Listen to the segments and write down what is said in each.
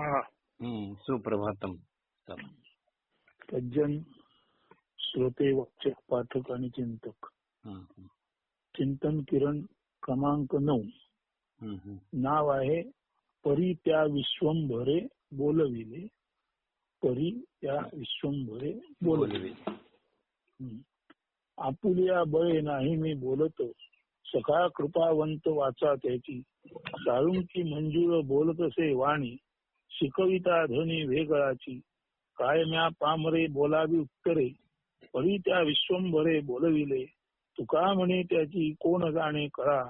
हा. सुप्रभातम. सज्जन श्रोते वाचक पाठक आणि चिंतक. चिंतन किरण क्रमांक नऊ. नाव आहे परी त्या विश्वंभरे बोलविले. परी त्या विश्वंभरे बोलविले. आपुलिया बळे नाही मी बोलतो. सखा कृपावंत वाचा त्याची. साळुंकी मंजूळ बोलतसे वाणी. शिकविता ध्वनी वेगळाची. कायम्या पामरे बोलावी उत्तरे? परी त्या विश्वंभरे बोलविले. तुका म्हणे त्याची कोण जाणे कळा?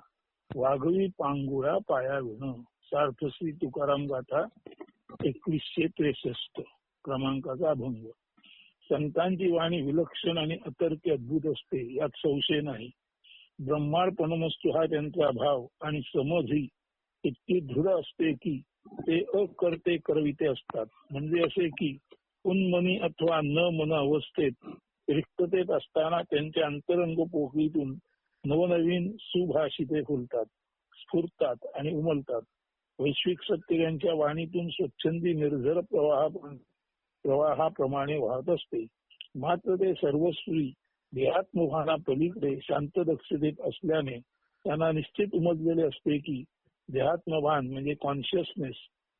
वाघवी पांगुळा पाया विण. सार्थ श्री तुकाराम गाथा एकवीसशे त्रेसष्ट. क्रमांकाचा भंग संतांची वाणी विलक्षण आणि अतर्क अद्भुत असते. यात संशय नाही. ब्रह्मार्पणमस्तू हा त्यांचा भाव आणि समज ही इतकी दृढ असते की ते अकर्ते करविते असतात. म्हणजे असे की उन्मनी अथवा न मन अवस्थेत रिक्ततेत असताना त्यांच्या अंतरंग पोकळीतून नवनवीन सुभाषिते फुलतात स्फुरतात आणि उमलतात. वैश्विक सत्य यांच्या वाणीतून स्वच्छंदी निर्झर प्रवाहा प्रवाहाप्रमाणे वाहत असते. मात्र ते सर्वस्वी देहात्मभाना पलीकडे शांत दक्षतेत असल्याने त्यांना निश्चित उमजलेले असते की देहात्मभान म्हणजे कॉन्शियसनेस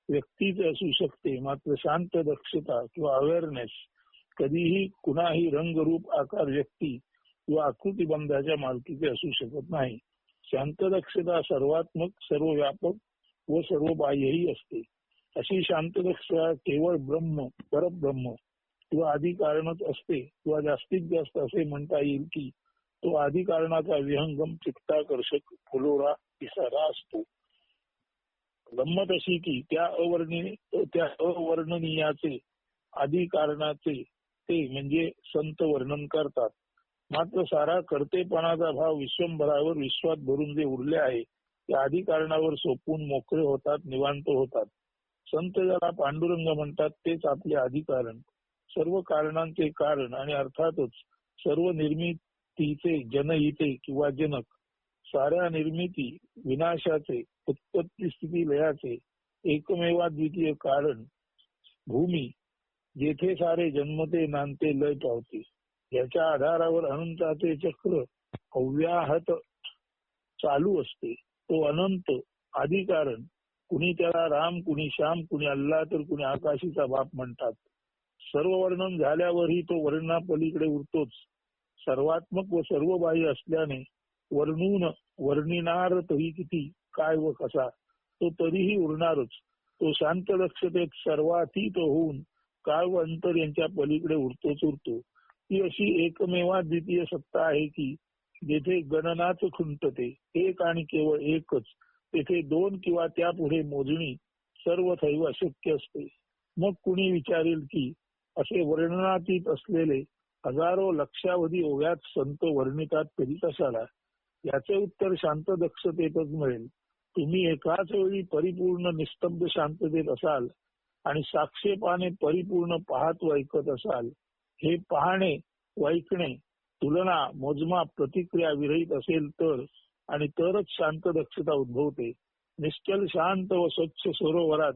व्यक्तीच असू शकते मात्र शांत दक्षता किंवा अवेअरनेस कधीही कुणाही रंगरूप आकार व्यक्ती किंवा आकृतीबंधाच्या मालकीचे असू शकत नाही. शांत दक्षता सर्वात्मक सर्व व्यापक व सर्व बाह्यही असते. अशी शांत दक्षता केवळ ब्रह्म परब्रह्म किंवा आधी कारणच असते किंवा जास्तीत जास्त असे म्हणता येईल की तो आधी कारणाचा विहंगम चित्ताकर्षक फुलोरा इसारा असतो. गंमत अशी की त्या त्या अवर्णनीयाचे आदी कारणाचे ते म्हणजे संत वर्णन करतात. मात्र सारा कर्तेपणाचा भाव विश्वंभरावर विश्वात भरून जे उरले आहे ते आधी कारणावर सोपून मोकळे होतात निवांत होतात. संत ज्याला पांडुरंग म्हणतात तेच आपले अधिकारण. कारण सर्व कारणांचे कारण आणि अर्थातच सर्व निर्मितीचे जनहिते किंवा जनक. साऱ्या निर्मिती विनाशाचे उत्पत्ती स्थिती लयाचे एकमेवा द्वितीय कारण भूमी जेथे सारे जन्मते नांदते लय पावते. याच्या आधारावर अनंताचे चक्र अव्याहत चालू असते. तो अनंत आदी कारण कुणी त्याला राम कुणी श्याम कुणी अल्ला तर कुणी आकाशीचा बाप म्हणतात. सर्व वर्णन झाल्यावरही तो वर्णापलीकडे उरतोच. सर्वात्मक व सर्व बाह्य असल्याने वर्णून वर्णिनार तरी किती काय व कसा तो तरीही उरणारच. तो शांत दक्षतेत सर्वातीत होऊन काळ व अंतर यांच्या पलीकडे उरतोच उरतो ती अशी एकमेवा द्वितीय सत्ता आहे की जेथे गणनाच खुंटते एक आणि केवळ एकच. तेथे दोन किंवा त्यापुढे मोजणी सर्व थैव अशक्य असते. मग कुणी विचारेल की असे वर्णनातीत असलेले हजारो लक्षावधी ओव्यात संत वर्णितात तरी कशाला याचे उत्तर शांत दक्षतेतच मिळेल. तुम्ही एकाच वेळी परिपूर्ण निस्तब्ध शांततेत असाल आणि साक्षेपाने परिपूर्ण पाहत व ऐकत असाल हे पाहणे ऐकणे तुलना मोजमाप प्रतिक्रिया विरहित असेल तर आणि तरच शांत दक्षता उद्भवते. निश्चल शांत व स्वच्छ सरोवरात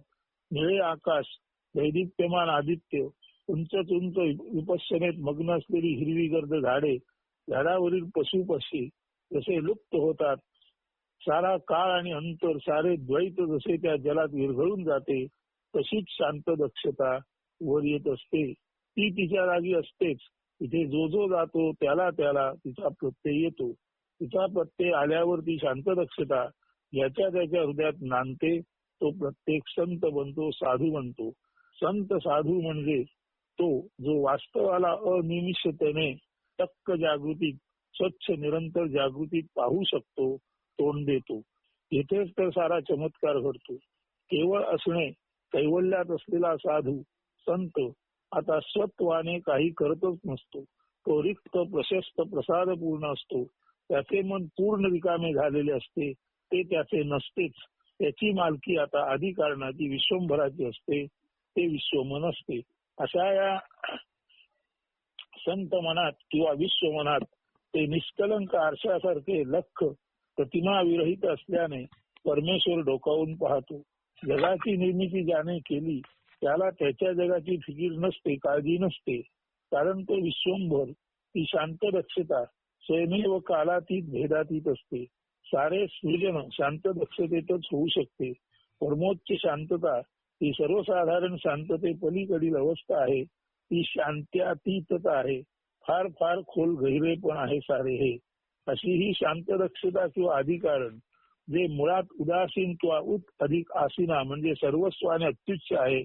निळे आकाश दैदिप्यमान आदित्य उंच उंच विपश्यनेत मग्न असलेली हिरवी गर्द झाडे झाडावरील पशुपक्षी जसे लुप्त होतात सारा काळ आणि अंतर सारे द्वैत जसे त्या जलात विरघळून जाते तशीच शांत दक्षता वर येत असते. ती तिच्या जागी असतेच. तिथे जो जो जातो त्याला त्याला तिचा प्रत्यय येतो. तिचा प्रत्यय आल्यावर ती शांत दक्षता याच्या त्याच्या हृदयात नांदते तो प्रत्येक संत बनतो साधू बनतो. संत साधू म्हणजे तो जो वास्तवाला अनिमिषतेने टक्क जागृतीत स्वच्छ निरंतर जागृतीत पाहू शकतो तोंड देतो. इथेच तर सारा चमत्कार घडतो. केवळ असणे कैवल्यात असलेला साधू संत आता सत्वाने काही करतच नसतो. तो रिक्त प्रशस्त प्रसादपूर्ण असतो. त्याचे मन पूर्ण रिकामे झालेले असते ते त्याचे नसतेच. त्याची मालकी आता अधिकारणाची विश्वंभराची असते ते विश्वमन असते. अशा या संत मनात किंवा विश्व मनात ते निष्कलंक आरशासारखे लख प्रतिमा विरहित असल्याने परमेश्वर डोकावून पाहतो. जगाची निर्मिती ज्याने केली त्याला त्याच्या जगाची फिकीर नसते काळजी नसते. कारण तो विश्वंभर ती शांत दक्षता स्वयमेव कालातीत भेदातीत असते. सारे सृजन शांत दक्षतेतच होऊ शकते. परमोच्च शांतता ही सर्वसाधारण शांतते पलीकडील अवस्था आहे. ती शांत्यातीतता आहे. फार फार खोल गहिरे पण आहे सारे हे. अशी ही शांत दक्षता किंवा अधिकारण जे मुळात उदासीन किंवा उत अधिक आसीना म्हणजे सर्वस्वाने अत्युच्च आहे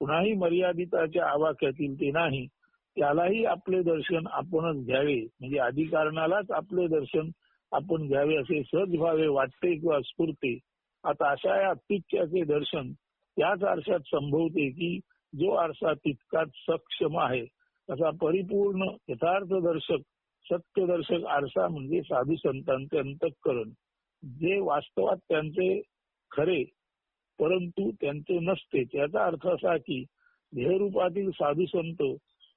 कुणाही मर्यादिताच्या आवाक्यातील ते नाही त्यालाही आपले दर्शन आपणच घ्यावे. म्हणजे अधिकारणालाच आपले दर्शन आपण घ्यावे असे सहज व्हावे वाटते किंवा स्फुरते. आता अशा या अत्युच्चाचे दर्शन त्याच आरशात संभवते की जो आरसा तितकाच सक्षम आहे. असा परिपूर्ण यथार्थ दर्शक सत्यदर्शक आरसा म्हणजे साधू संतांचे अंतःकरण. जे वास्तवात त्यांचे खरे परंतु त्यांचे नसते. त्याचा अर्थ असा की देहरूपातील साधू संत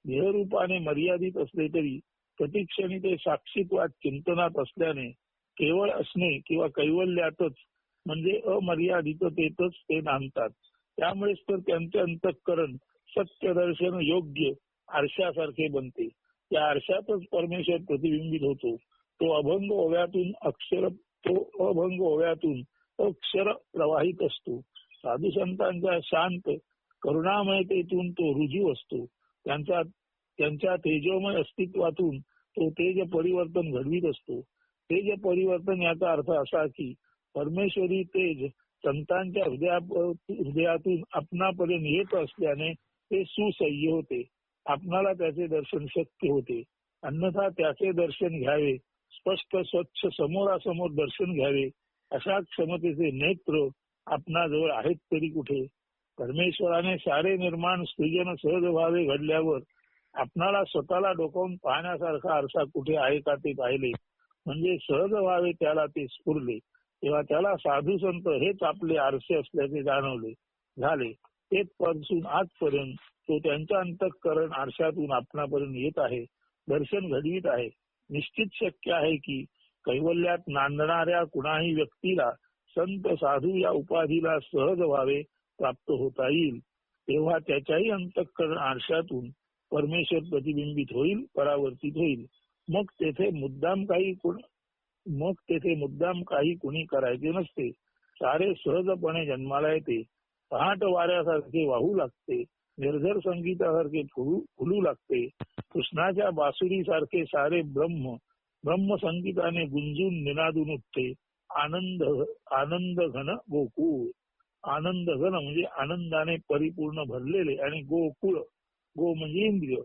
देहरूपाने मर्यादित असले तरी प्रतिक्षणी ते साक्षीत्वात चिंतनात असल्याने केवळ असणे किंवा कैवल्यातच म्हणजे अमर्यादिततेतच ते नांदतात. त्यामुळेच तर त्यांचे अंतःकरण सत्यदर्शन योग्य आरशासारखे बनते. त्या आरशातच परमेश्वर प्रतिबिंबित होतो. तो अभंग ओव्यातून अक्षर तो अभंग ओव्यातून अक्षर प्रवाहित असतो. साधू संतांच्या शांत करुणामयतेतून तो रुजू असतो. त्यांचा त्यांच्या तेजोमय अस्तित्वातून तो तेज परिवर्तन घडवीत असतो. तेज परिवर्तन याचा अर्थ असा की परमेश्वरी तेज संतांच्या हृदया हृदयातून आपणापर्यंत येत असल्याने ते सुसह्य होते. आपणाला त्याचे दर्शन शक्य होते. अन्यथा त्याचे दर्शन घ्यावे स्पष्ट स्वच्छ समोरासमोर दर्शन घ्यावे अशा क्षमतेचे नेत्र आपणाजवळ आहेत तरी कुठे? परमेश्वराने सारे निर्माण सृजन सहज व्हावे घडल्यावर आपणाला स्वतःला डोकावून पाहण्यासारखा आरसा कुठे आहे का ते पाहिले. म्हणजे सहज व्हावे त्याला ते स्फुरले. तेव्हा त्याला साधू संत हेच आपले आरसे असल्याचे जाणवले. झाले. तेच पासून आजपर्यंत तो त्यांच्या अंतःकरण आरशातून आपणापर्यंत येत आहे. दर्शन घडवीत आहे. निश्चित शक्य आहे की कैवल्यात नांदणाऱ्या कुणाही व्यक्तीला संत साधू या उपाधीला सहज व्हावे प्राप्त होता येईल. तेव्हा त्याच्याही अंतःकरण आरशातून परमेश्वर प्रतिबिंबित होईल परावर्तित होईल. मग तेथे मुद्दाम काही मग तेथे मुद्दाम काही कुणी करायचे नसते. सारे सहजपणे जन्माला येते. पहाट वाऱ्यासारखे वाहू लागते. निर्झर संगीतासारखे फुलू फुलू लागते. कृष्णाच्या बासुरी सारखे सारे ब्रह्म ब्रह्म संगीताने गुंजून निनादून उठते. आनंद आनंद घन गोकुळ. आनंद घन म्हणजे आनंदाने परिपूर्ण भरलेले आणि गोकुळ गो म्हणजे इंद्रिय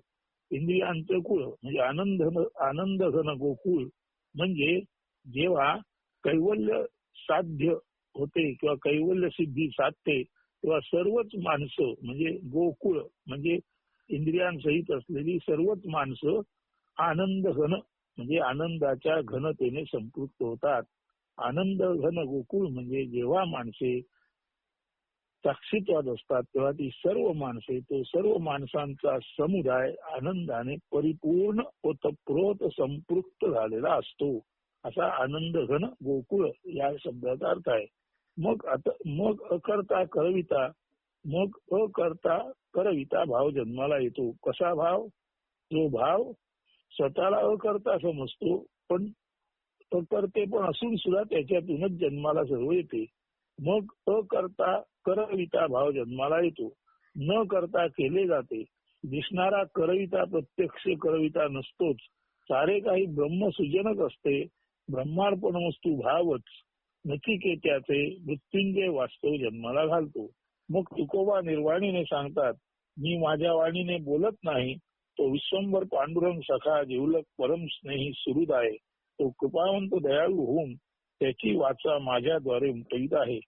इंद्रियांचं कुळ म्हणजे आनंद आनंद घन गोकुळ. म्हणजे जेव्हा कैवल्य साध्य होते किंवा कैवल्य सिद्धी साधते तेव्हा सर्वच माणसं म्हणजे गोकुळ म्हणजे इंद्रियांसहित असलेली सर्वच माणसं आनंद घन म्हणजे आनंदाच्या घनतेने संपृक्त होतात. आनंद घन गोकुळ म्हणजे जेव्हा माणसे साक्षीत्वाद असतात तेव्हा ती सर्व माणसे तो सर्व माणसांचा समुदाय आनंदाने परिपूर्ण ओतप्रोत संपृक्त झालेला असतो. असा आनंद घन गोकुळ या शब्दाचा अर्थ आहे. मग आता मग अकर्ता करविता मग अकर्ता करविता भाव जन्माला येतो. कसा भाव? जो भाव स्वतःला अकर्ता समजतो पण अकर्ते पण असून सुद्धा त्याच्यातूनच जन्माला सर्व येते. मग अकर्ता करविता भाव जन्माला येतो. न करता केले जाते. दिसणारा करविता प्रत्यक्ष करविता नसतोच. सारे काही ब्रह्मसृजनच असते. ब्रह्मार्पण वस्तू भावच. नचिकेत्याचे मृत्युंजय वास्तव जन्माला घालतो. मग तुकोबा निर्वाणीने सांगतात मी माझ्या वाणीने बोलत नाही. तो विश्वंभर पांडुरंग सखा जिवलक परम स्नेही सुहृद आहे. तो कृपावंत दयाळू होऊन त्याची वाचा माझ्याद्वारे उमटवीत आहे.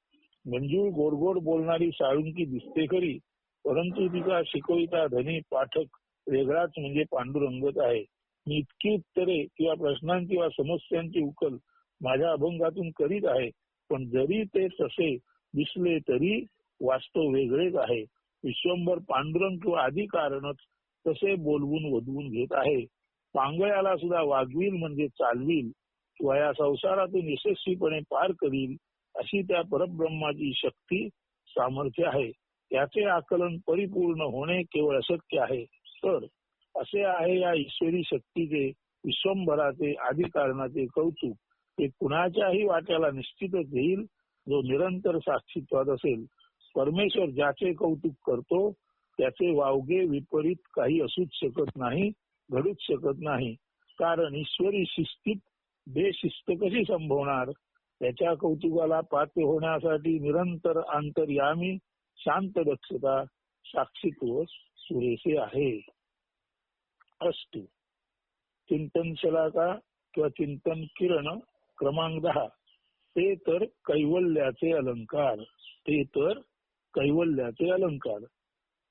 मंजूळ गोडगोड बोलणारी साळुंकी दिसते खरी परंतु तिचा शिकविता धनी पाठक वेगळाच म्हणजे पांडुरंगच आहे. मी इतकी उत्तरे किंवा प्रश्नांची किंवा समस्यांची उकल माझ्या अभंगातून करीत आहे. पण जरी ते तसे दिसले तरी वास्तव वेगळेच आहे. विश्वंभर पांडुरंग किंवा आधी कारणच तसे बोलवून वधवून घेत आहे. पांगळ्याला सुद्धा वागवील म्हणजे चालवील. किंवा या संसारातून यशस्वीपणे पार करील अशी त्या परब्रह्माची शक्ती सामर्थ्य आहे. त्याचे आकलन परिपूर्ण होणे केवळ अशक्य आहे. तर असे आहे या ईश्वरी शक्तीचे विश्वंभराचे आदी कारणाचे कौतुक. ते कुणाच्याही वाट्याला निश्चितच येईल जो निरंतर साक्षीत्वात असेल. परमेश्वर ज्याचे कौतुक करतो त्याचे वावगे विपरीत काही असूच शकत नाही घडूच शकत नाही. कारण ईश्वरी शिस्तीत बेशिस्त कशी संभवणार? त्याच्या कौतुकाला पात्र होण्यासाठी निरंतर अंतर्यामी शांत दक्षता साक्षीत्व सुरेसे आहे. अस्तु. चिंतन शलाका किंवा चिंतन किरण क्रमांक दहा. ते तर कैवल्याचे अलंकार. ते तर कैवल्याचे अलंकार.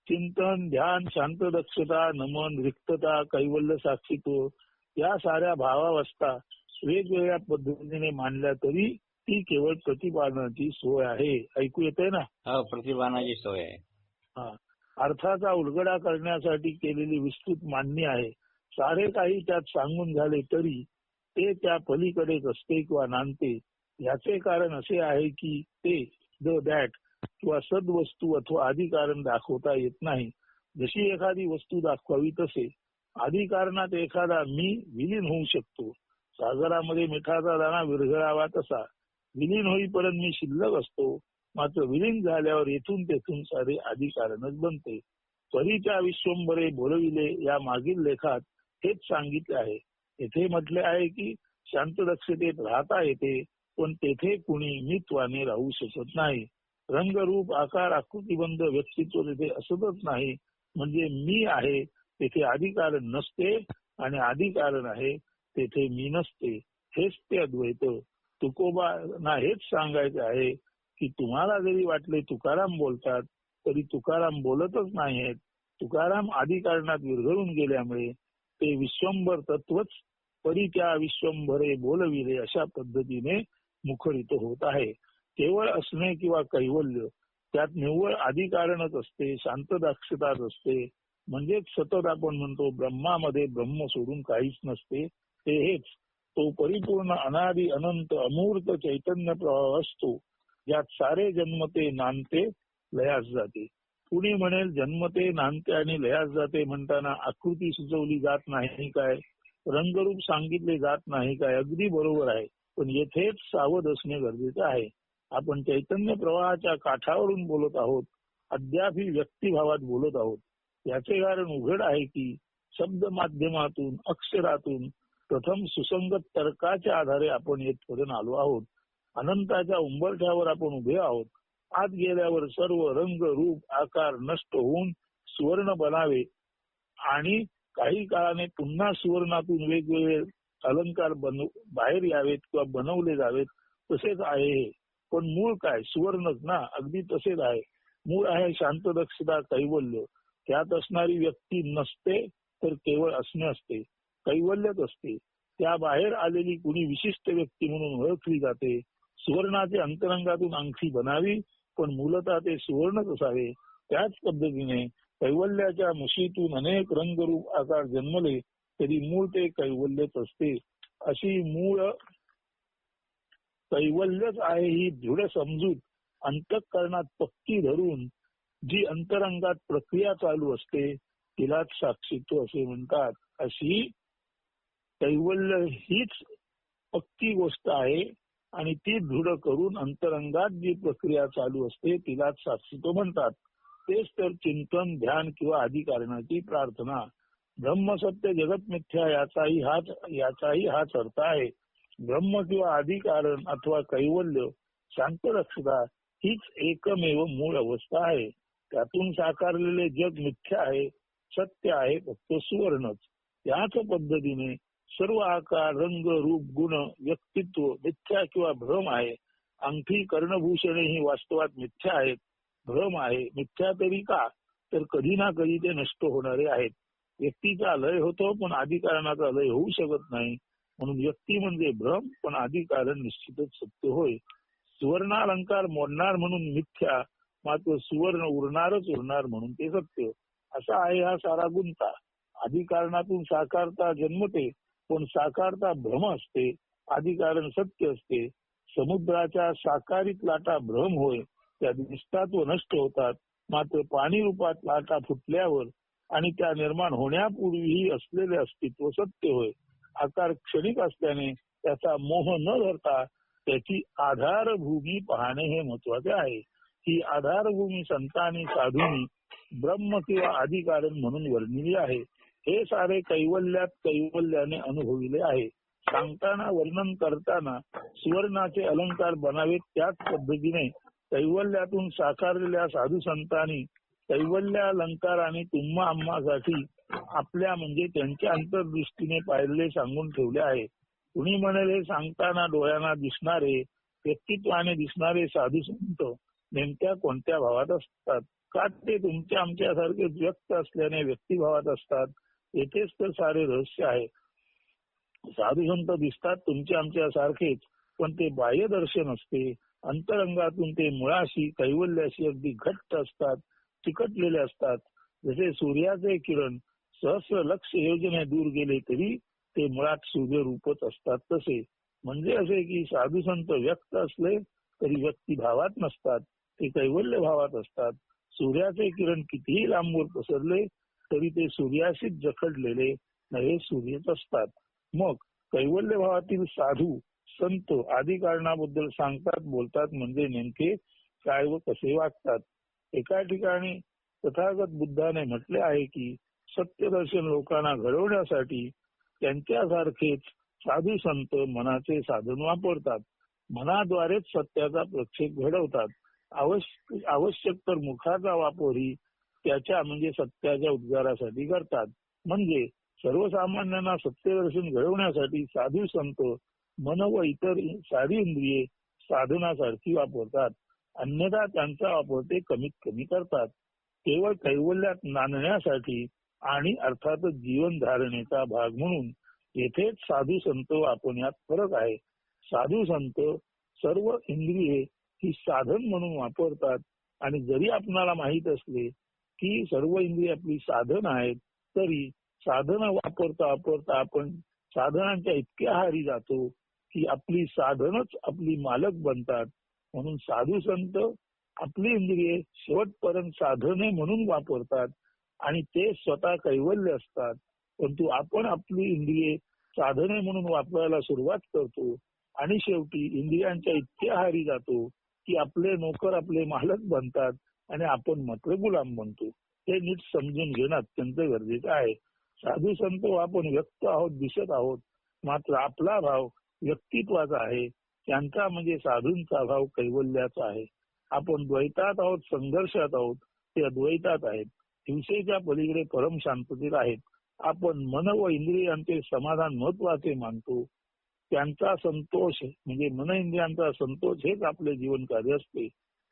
चिंतन ध्यान शांत दक्षता नमन रिक्तता कैवल्य साक्षीत्व या साऱ्या भावावस्था वेगवेगळ्या पद्धतीने मांडल्या तरी ती केवळ प्रतिपादनाची सोय आहे. ऐकू येते ना? हो प्रतिभानाची सोय आहे. हा. अर्थाचा उलगडा करण्यासाठी केलेली विस्तृत मांडणी आहे. सारे काही त्यात सांगून झाले तरी ते त्या पलीकडेच असते किंवा नांदते. याचे कारण असे आहे की ते द दॅट किंवा सद्वस्तू अथवा आदी दाखवता येत नाही. जशी एखादी वस्तू दाखवावी तसे. अधिकारणात एखादा मी विलीन होऊ शकतो. सागरामध्ये मिठाचा दाणा विरघळावा तसा. विलीन होईपर्यंत मी शिल्लक असतो. मात्र विलीन झाल्यावर येथून तेथून सारे अधिकारणच बनते. परीच्या विश्वंभरे बोलविले या मागील लेखात हेच सांगितले आहे. येथे म्हटले आहे की शांत दक्षतेत राहता येते पण तेथे कुणी मित्वाने राहू शकत नाही. रंगरूप आकार आकृतीबंध व्यक्तित्व तिथे असतच नाही. म्हणजे मी आहे तेथे आधी कारण नसते आणि अधिकारण आहे तेथे मी नसते. हेच ते अद्वैत. तुकोबांना हेच सांगायचे आहे की तुम्हाला जरी वाटले तुकाराम बोलतात तरी तुकाराम बोलतच नाहीत तुकाराम अधिकारणात विरघळून गेल्यामुळे ते विश्वंभर तत्वच परी त्या विश्वंभरे बोलविले अशा पद्धतीने मुखरित होत आहे. केवळ असणे किंवा कैवल्य त्यात निव्वळ अधिकारणच असते शांत दाक्षताच असते. म्हणजेच सतत आपण म्हणतो ब्रह्मामध्ये ब्रह्म सोडून काहीच नसते. ते हेच तो परिपूर्ण अनादी अनंत अमूर्त चैतन्य प्रवाह असतो ज्यात सारे जन्मते नांदते लयास जाते. कुणी म्हणेल जन्मते नांदते आणि लयास जाते म्हणताना आकृती सुचवली जात नाही काय? रंगरूप सांगितले जात नाही काय? अगदी बरोबर आहे. पण येथेच सावध असणे गरजेचे आहे. आपण चैतन्य प्रवाहाच्या काठावरून बोलत आहोत. अद्याप ही व्यक्तिभावात बोलत आहोत. याचे कारण उघड आहे की शब्द माध्यमातून अक्षरातून प्रथम सुसंगत तर्काच्या आधारे आपण येथपर्यंत आलो आहोत. अनंताच्या उंबरठ्यावर आपण उभे आहोत. आत गेल्यावर सर्व रंग रूप आकार नष्ट होऊन सुवर्ण बनावे. आणि काही काळाने पुन्हा सुवर्णातून वेगवेगळे अलंकार बाहेर यावेत किंवा बनवले जावेत तसेच आहे पण मूळ काय? सुवर्णच ना? अगदी तसेच आहे. मूळ आहे शांत दक्षता कैवल्य. त्यात असणारी व्यक्ती नसते तर केवळ असणे असते. कैवल्यच असते. त्या बाहेर आलेली कुणी विशिष्ट व्यक्ती म्हणून ओळखली जाते. सुवर्णाचे अंतरंगातून अंगठी बनावी पण मूलतः ते सुवर्णच असावे. त्याच पद्धतीने कैवल्याच्या मुशीतून अनेक रंगरूप आकार जन्मले तरी मूळ ते कैवल्यच असते. अशी मूळ कैवल्यच आहे ही दृढ समजूत अंतःकरणात पक्की धरून जी अंतरंगात प्रक्रिया चालू असते तिलाच साक्षीत्व असे म्हणतात. अशी कैवल्य हीच पक्की गोष्ट आहे. आणि ती दृढ करून अंतरंगात जी प्रक्रिया चालू असते तिलाच साक्षीत्व म्हणतात. तेच तर चिंतन ध्यान किंवा अधिकारणाची प्रार्थना. प्रार्थना ब्रह्मसत्य जगत मिथ्या याचाही हाच याचाही हाच अर्थ आहे. ब्रह्म किंवा अधिकारण अथवा कैवल्य शांत रक्षता हीच एकमेव मूळ अवस्था आहे. त्यातून साकारलेले जग मिथ्या आहे सत्य आहे फक्त सुवर्णच. याच पद्धतीने सर्व आकार रंग रूप गुण व्यक्तित्व मिथ्या किंवा भ्रम आहे. अंगठी कर्णभूषणे ही वास्तवात मिथ्या आहेत. भ्रम आहे. मिथ्या तरी का? तर कधी ना कधी ते नष्ट होणारे आहेत. व्यक्तीचा लय होतो पण आधिकारणाचा लय होऊ शकत नाही. म्हणून व्यक्ती म्हणजे भ्रम पण आधी निश्चितच सत्य होय. सुवर्णालंकार मोडणार म्हणून मिथ्या मात्र सुवर्ण उरणारच उरणार म्हणून ते सत्य. असा आहे हा सारा गुंता. आधिकारणातून साकारता जन्मते पण साकारता भ्रम असते अधिकारण सत्य असते समुद्राच्या साकारित लाटा भ्रम होय त्या दिसतात व नष्ट होतात. मात्र पाणी रूपात लाटा फुटल्यावर आणि त्या निर्माण होण्यापूर्वीही असलेले अस्तित्व सत्य होय. आकार क्षणिक असल्याने त्याचा मोह न धरता त्याची आधारभूमी पाहणे हे महत्त्वाचे आहे. ही आधारभूमी संतांनी साधूंनी ब्रह्म किंवा अधिकारण म्हणून वर्णिली आहे. हे सारे कैवल्यात कैवल्याने अनुभविले आहे. सांगताना वर्णन करताना सुवर्णाचे अलंकार बनावेत त्याच पद्धतीने कैवल्यातून साकारलेल्या साधू संतांनी कैवल्यालंकाराने तुम्हा आम्हासाठी आपल्या म्हणजे त्यांच्या अंतर्दृष्टीने पाहिले सांगून ठेवले आहे. कुणी म्हणेल हे सांगताना डोळ्यांना दिसणारे व्यक्तित्वाने दिसणारे साधू संत नेमक्या कोणत्या भावात असतात? का ते तुमच्या आमच्यासारखे व्यक्त असल्याने व्यक्तिभावात असतात? येथेच तर सारे रहस्य आहे. साधू संत दिसतात तुमच्या आमच्या सारखेच पण ते बाह्य दर्शन असते. अंतरंगातून ते मुळाशी कैवल्याशी अगदी घट्ट असतात चिकटलेले असतात. जसे सूर्याचे किरण सहस्र लक्ष योजने दूर गेले तरी ते मुळात सूर्य रूपच असतात तसे. म्हणजे असे की साधू संत व्यक्त असले तरी व्यक्ती भावात नसतात ते कैवल्य भावात असतात. सूर्याचे किरण कितीही लांबवर पसरले तरी ते सूर्याशीच जखडलेले नवे सूर्यच असतात. मग कैवल्य भावातील साधू संत आदी कारणाबद्दल सांगतात बोलतात म्हणजे नेमके काय व कसे वागतात? एका ठिकाणी तथागत बुद्धाने म्हटले आहे की सत्यदर्शन लोकांना घडवण्यासाठी त्यांच्यासारखेच साधू संत मनाचे साधन वापरतात. मनाद्वारेच सत्याचा प्रक्षेप घडवतात. आवश्यक आवश्यक तर मुखाचा वापरही त्याच्या म्हणजे सत्याच्या उद्गारासाठी करतात. म्हणजे सर्वसामान्यांना सत्यदर्शन घडवण्यासाठी साधू संत मन व इतर साधी इंद्रिये साधनासारखी वापरतात. अन्यथा त्यांचा वापर ते कमीत कमी करतात. केवळ कैवल्यात नांदण्यासाठी आणि अर्थातच जीवन धारणेचा भाग म्हणून येथेच साधू संत वापरण्यात फरक आहे. साधू संत सर्व इंद्रिये ही साधन म्हणून वापरतात आणि जरी आपणाला माहीत असले की सर्व इंद्रिय आपली साधन आहेत तरी साधन वापरता वापरता आपण साधनांच्या इतक्या हारी जातो की आपली साधनच आपली मालक बनतात. म्हणून साधू संत आपली इंद्रिये शेवटपर्यंत साधने म्हणून वापरतात आणि ते स्वतः कैवल्य असतात. परंतु आपण आपली इंद्रिये साधने म्हणून वापरायला सुरुवात करतो आणि शेवटी इंद्रियांच्या इतक्या हारी जातो की आपले नोकर आपले मालक बनतात. आणि आपण मात्र गुलाम म्हणतो हे नीट समजून घेणं अत्यंत गरजेचं आहे. साधू संत आपण व्यक्त आहोत दिसत आहोत. मात्र आपला भाव व्यक्तित्वाचा आहे. त्यांचा म्हणजे साधूंचा भाव कैवल्याचा आहे. आपण द्वैतात आहोत संघर्षात आहोत ते अद्वैतात आहेत. हिंसेच्या पलीकडे परम शांततेत आहेत. आपण मन व इंद्रियांचे समाधान महत्त्वाचे मानतो. त्यांचा संतोष म्हणजे मन इंद्रियांचा संतोष हेच आपले जीवन कार्य असते.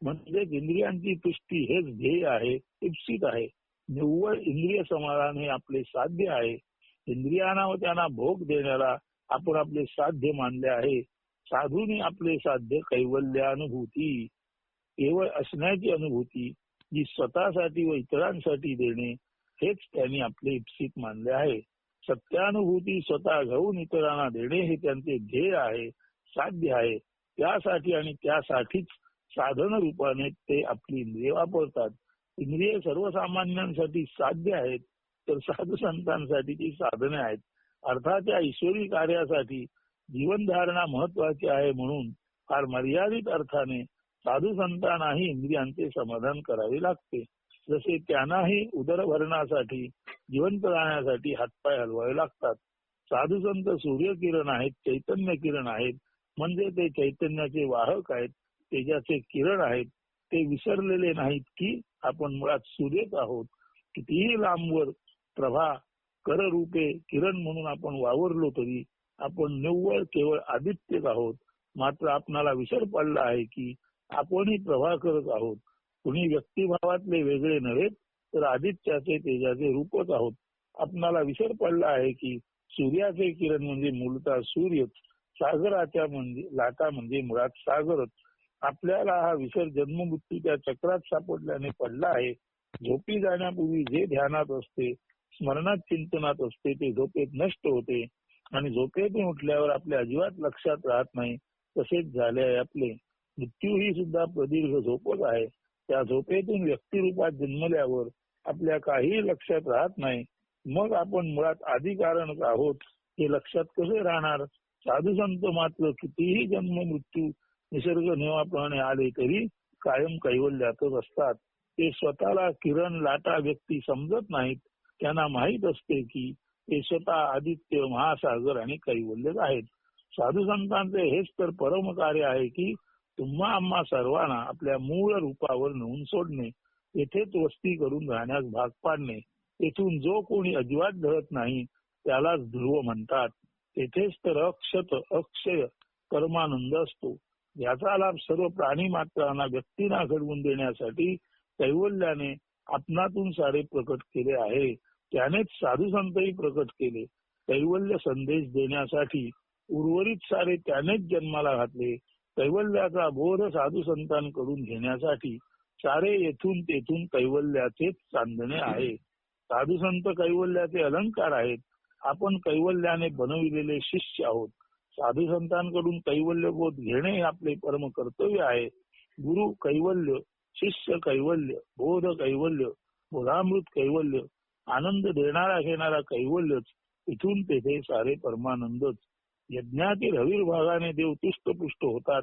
म्हणजे इंद्रियांची पुष्टी हेच ध्येय आहे इप्सित आहे. निव्वळ इंद्रिय समाधान हे आपले साध्य आहे. इंद्रियांना व त्यांना भोग देण्याला आपण आपले साध्य मानले आहे. साधूनी आपले साध्य कैवल्यानुभूती केवळ असण्याची अनुभूती जी स्वतःसाठी व इतरांसाठी देणे हेच त्यांनी आपले इप्सित मानले आहे. सत्यानुभूती स्वतः घेऊन इतरांना देणे हे त्यांचे ध्येय आहे साध्य आहे. त्यासाठी आणि त्यासाठीच साधन रूपाने ते आपली इंद्रिय वापरतात. इंद्रिय सर्वसामान्यांसाठी साध्य आहेत तर साधू संतांसाठी ती साधने आहेत. अर्थात या ईश्वरी कार्यासाठी जीवनधारणा महत्वाची आहे म्हणून फार मर्यादित अर्थाने साधू संतांनाही इंद्रियांचे समाधान करावे लागते. जसे त्यांनाही उदरभरणासाठी जिवंत राहण्यासाठी हातपाय हलवावे लागतात. साधू संत सूर्यकिरण आहेत चैतन्य किरण आहेत. म्हणजे ते चैतन्याचे वाहक आहेत. तेजाचे किरण आहेत ते विसरलेले नाहीत की आपण मुळात सूर्यच आहोत. कितीही लांबवर प्रभा कररूपे किरण म्हणून आपण वावरलो तरी आपण निव्वळ केवळ आदित्यच आहोत. मात्र आपणाला विसर पडला आहे की आपणही प्रभा करत आहोत. कुणी व्यक्तिभावातले वेगळे नव्हे तर आदित्याचे तेजाचे रूपच आहोत. आपणाला विसर पडला आहे की सूर्याचे किरण म्हणजे मूलतः सूर्यच. सागराच्या म्हणजे लाटा म्हणजे मुळात सागरच. आपल्याला हा विसर जन्ममृत्यूच्या चक्रात सापडल्याने पडला आहे. झोपी जाण्यापूर्वी जे ध्यानात असते स्मरणात चिंतनात असते ते झोपेत नष्ट होते. आणि झोपेतून उठल्यावर आपल्या अजिबात लक्षात राहत नाही तसेच झाले आहे आपले. मृत्यू ही सुद्धा प्रदीर्घ झोपच आहे. त्या झोपेतून व्यक्तिरूपात जन्मल्यावर आपल्या काही लक्षात राहत नाही. मग आपण मुळात आधी आहोत. हे लक्षात कसे राहणार? साधू संत मात्र कितीही जन्म मृत्यू निसर्ग नियमाप्रमाणे आले तरी कायम कैवल्यातच असतात. ते स्वतःला किरण लाटा व्यक्ती समजत नाहीत. त्यांना माहीत असते की ते स्वतः आदित्य महासागर आणि कैवल्यच आहेत. साधू संतांचे हेच तर परम कार्य आहे की तुम्हा आम्हा सर्वांना आपल्या मूळ रूपावर नेऊन सोडणे येथेच वस्ती करून राहण्यास भाग पाडणे. येथून जो कोणी अजिबात धरत नाही त्यालाच ध्रुव म्हणतात. तेथेच तर अक्षत अक्षय परमानंद असतो. याचा लाभ सर्व प्राणी मात्रांना व्यक्तींना घडवून देण्यासाठी कैवल्याने आपणातून सारे प्रकट केले आहे. त्यानेच साधू संतही प्रकट केले. कैवल्य संदेश देण्यासाठी उर्वरित सारे त्यानेच जन्माला घातले. कैवल्याचा बोध साधू संतांकडून घेण्यासाठी सारे येथून तेथून कैवल्याचे चांदणे आहे. साधू संत कैवल्याचे अलंकार आहेत. आपण कैवल्याने बनविलेले शिष्य आहोत. साधू संतांकडून कैवल्य बोध घेणे हे आपले परम कर्तव्य आहे. गुरु कैवल्य शिष्य कैवल्य बोध कैवल्य बोधामृत कैवल्य आनंद देणारा घेणारा कैवल्यच इथून तेथे सारे परमानंदच. यज्ञातील हवीरभागाने देव तुष्टपुष्ट होतात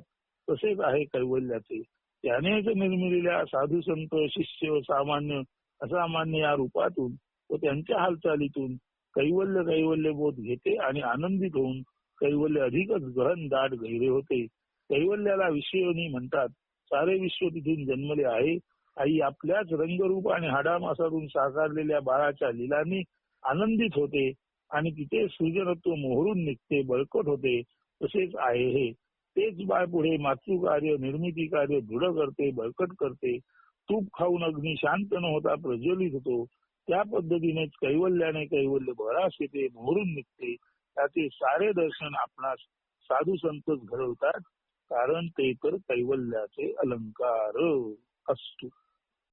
तसेच आहे कैवल्याचे. त्यानेच निर्मिलेल्या साधू संत शिष्य सामान्य असामान्य या रूपातून व त्यांच्या हालचालीतून कैवल्य कैवल्य बोध घेते आणि आनंदित होऊन कैवल्य अधिकच ग्रहण दाट गहिरे होते. कैवल्याला विषयोनी म्हणतात सारे विश्व तिथून जन्मले आहे. आई आपल्याच रंगरूप आणि हाडामासातून साकारलेल्या बाळाच्या लिलांनी आनंदित होते आणि तिथे सृजनत्व मोहरून निघते बळकट होते. तसेच आहे हे. तेच बाळ पुढे मातृकार्य निर्मिती कार्य दृढ करते बळकट करते. तूप खाऊन अग्नी शांत न होता प्रज्वलित होतो. त्या पद्धतीनेच कैवल्याने कैवल्य बरास येते मोहरून निघते. त्याचे सारे दर्शन आपणास साधू संतच घडवतात कारण ते तर कैवल्याचे अलंकार असतो.